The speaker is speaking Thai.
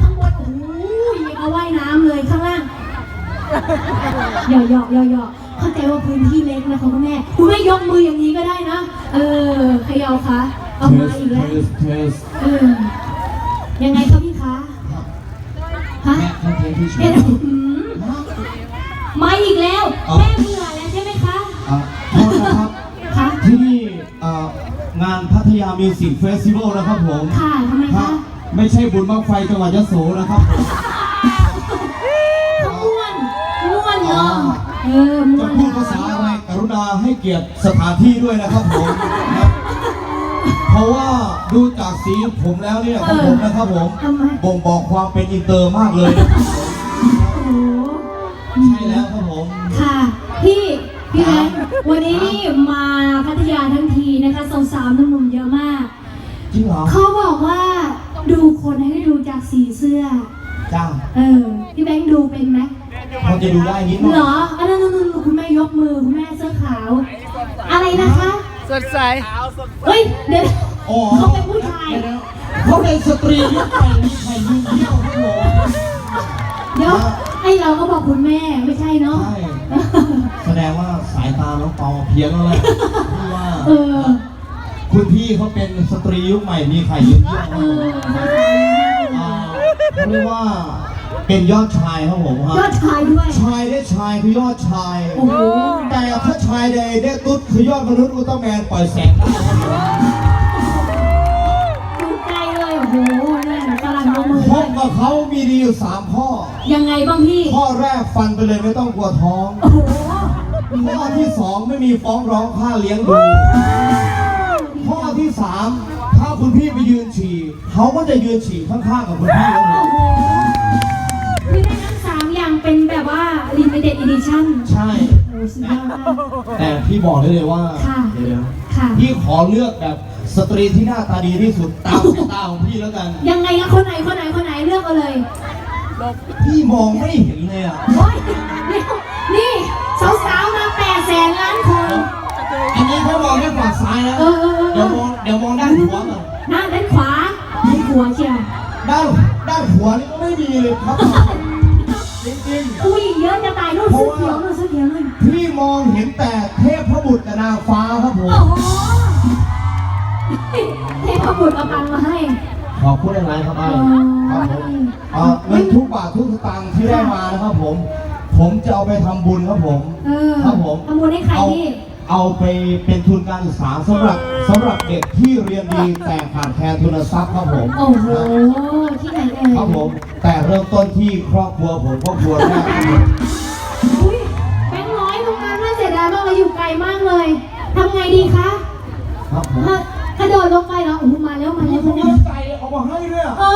ข้างบนโอ้ยยังเอาว่ายน้ำเลยข้างล่างหยอกหยอกหยอกหยอกเข้าใจว่าพื้นที่เล็กนะคะคุณแม่คุณแม่ยกมืออย่างนี้ก็ได้นะ เออเขยาคะเอามาอีกแล้วเทสเออยังไงคะพี่คะฮะแม่ท่านเทสที่ช่วเอ็ยดหืมมาอีกแล้วเอาแม่เบื่อแล้วใช่ไหมคะอะโทษนะครับคะที่นี่เอ่องานพัทยามิวสิกเฟสติวัลนะครับผม ค่ะทำไมครัคะบ ไม่ใช่บุญบังไฟจังหวัดยโสนะครับผมเขาม่วนม่วนเนาะเออม่วจะนพูดภาษาอะไรกรุณาให้เกียรติสถานที่ด้วยนะครับผมนะเพราะว่าดูจากสีผมแล้วเนี่ยของผมนะครับผมทำไมบ่งบอกความเป็นอินเตอร์มากเลยนะครับผมโอ้โหใช่แล้วครับผม ค่ะ พี่ พี่แบงค์วันนี้นี่มาพัทยาทั้งทีนะคะสาวๆหนุ่มๆเยอะมาก จริงเหรอ เขา บอกว่าดูคนให้ดูจากสีเสื้อ จ้าเออ พี่แบงค์ดูเป็นไหมพอจะดูได้นิดหน่อยเหรออันนั้นนั่นคุณแม่ยกมือคุณแม่เสื้อขาว อะไรนะคะ สดใส เฮ้ย เดี๋ยวอ๋อเขาเป็นผู้ชายเขาเป็นสตรียุคใหม่มีไข่ยืนเที่ยวครับผมเดี๋ยวไอเราก็บอกคุณแม่ไม่ใช่เนาะ ใช่ แสดงว่าสายตาน้องเปาเพี้ยนแล้วแหละที่ว่า เออ คุณพี่เขาเป็นสตรียุคใหม่มีไข่ยืนเยวคเอผมออ่าเขาเรียกว่าเป็นยอดชายครับผมคยอดชายด้วย ชายได้ชายคือยอดชาย โอ้โห แต่ถ้าชายใดได้ตุ๊ดคือยอดมนุษย์อุลตร้าแมนปล่อยแสงได้ครับดูไกลเลยโอ้โหนี่นกำลังยกมือพบกับเขามีดีอยู่สามข้อ ยังไงบ้างพี่ ข้อแรกฟันไปเลยไม่ต้องกลัวท้อง โอ้โหข้อที่สองไม่มีฟ้องร้องค่าเลี้ยงดู ข้อที่สามถ้าคุณพี่ไปยืนฉี่เขาก็จะยืนฉี่ข้างๆกับคุณพี่แล้วโอ้โหมีได้ทั้งสามอย่างเป็นแบบว่า limited edition ใช่ โอ้สุดยอดมาก แต่พี่บอกได้เลยว่าค่ะ เดี๋ยวค่ะ ๆพี่ขอเลือกแบบสตรีที่หน้าตาดีที่สุดตามสายตาของพี่แล้วกัน ยังไงอะคนไหนคนไหนคนไหนเลือกเอาเลยพี่มองไม่เห็นเลยอะโอ้ยเดี๋ยวนี่สาวๆมาแปดแสนล้านคน อันนี้แค่มองแค่ฝั่งซ้ายนะเออเออเออเดี๋ยวมองเดี๋ยวมองด้านหัวก่อนหน้าด้านขวาด้านขวาเชียวด้านด้านหัวนี่ก็ไม่มีเลยครับ จริงๆอุ้ยเยอะจะตายนู่นเสื้อเขียวนู่นเสื้อเขียวนู่นพี่มองเห็นแต่เทพพระบุตรกับนางฟ้าครับผม โอ้โหเทพบุตรเอาตังค์มาให้ ขอบคุณอะไรครับไอ้อ๋อครับผมเอ่อเงินทุกบาททุกสตางค์ที่ได้มานะครับผม ผมจะเอาไปทำบุญครับผม เออครับผม ทำบุญให้ใครเอาพี่ เอาไปเป็นทุนการศึกษาสำหรับสำหรับเด็กที่เรียนดีแต่ขาดแคลนทุนทรัพย์ครับผมโอ้โห ที่ไหนเอ่ยครับผม แต่เริ่มต้นที่ครอบครัวผมครอบครัวแรกครับผมอุ้ยแบงค์ร้อยตรงนั้นน่าเสียดายมากเลยอยู่ไกลมากเลยทำไงดีคะครับผมมากระโดดลงไปเหรอโอ้โหมาแล้วมาแล้วผมามแล้วเลือกใจเอามาให้ด้วยอะเออตบมือดั